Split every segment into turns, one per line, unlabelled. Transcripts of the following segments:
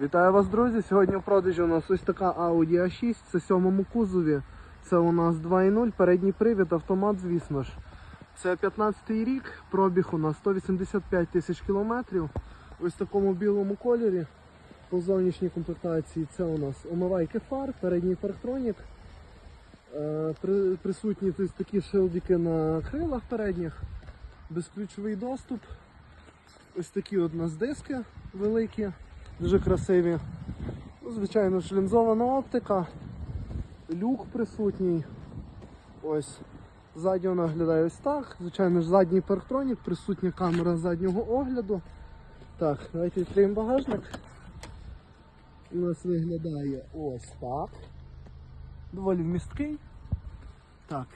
Вітаю вас, друзі! Сьогодні в продажі у нас ось така Audi A6, це в сьомому кузові. Це у нас 2.0, передній привід, автомат, звісно ж. Це 15-й рік, пробіг у нас 185 тисяч кілометрів. Ось в такому білому кольорі. По зовнішній комплектації це у нас омивайки фар, передній парктронік. Е, Присутні такі шилдики на крилах передніх, безключовий доступ. Ось такі от у нас диски великі, дуже красиві. Ну, звичайно ж лінзована оптика, люк присутній. Ось. Ззаді вона виглядає ось так. Звичайно ж задній парктронік, присутня камера заднього огляду. Так, давайте відкриємо багажник. У нас виглядає ось так. Доволі вмісткий. Так.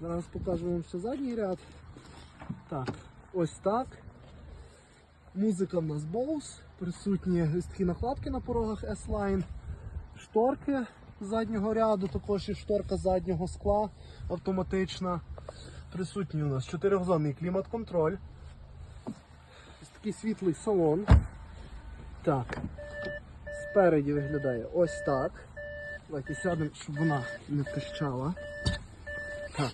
Зараз покажу вам ще задній ряд. Так, ось так. Музика в нас Bose, присутні такі накладки на порогах S-Line, шторки заднього ряду, також і шторка заднього скла автоматична. Присутній у нас чотирьохзонний клімат-контроль. Ось такий світлий салон. Так. Спереді виглядає ось так. Давайте сядемо, щоб вона не пищала. Так.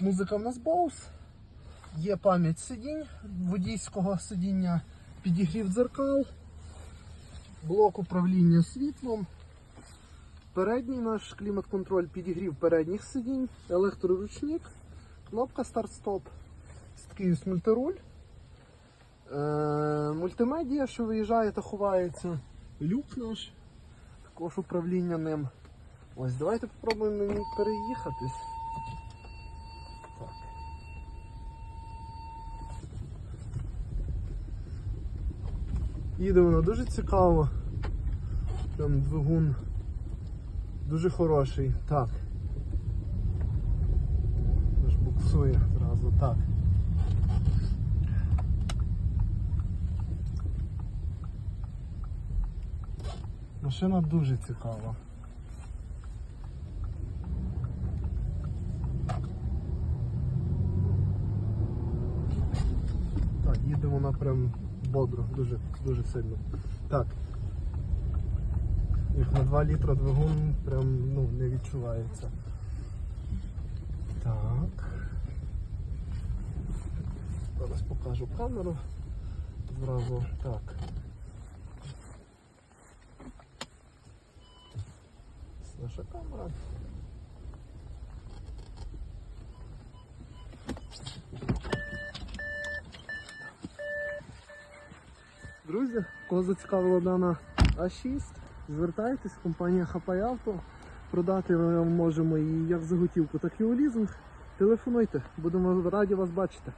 Музика в нас Bose. Є пам'ять сидінь, водійського сидіння, підігрів дзеркал, блок управління світлом, передній наш клімат-контроль, підігрів передніх сидінь, електроручник, кнопка старт-стоп, ось мультируль, е- мультимедіа, що виїжджає та ховається, люк наш, також управління ним. Ось, давайте спробуємо переїхатись. Їде вона дуже цікаво. Там двигун дуже хороший. Так. Аж буксує зразу. Так. Машина дуже цікава. Так, їде вона бодро, дуже, дуже сильно. Так. Як на 2 літра двигун прям ну, не відчувається. Так. Зараз покажу камеру. Зразу так. Наша камера. Друзі, кого зацікавила дана А6, звертайтесь, компанія Хапай Авто. Продати ми можемо її як за готівку, так і у лізинг. Телефонуйте, будемо раді вас бачити.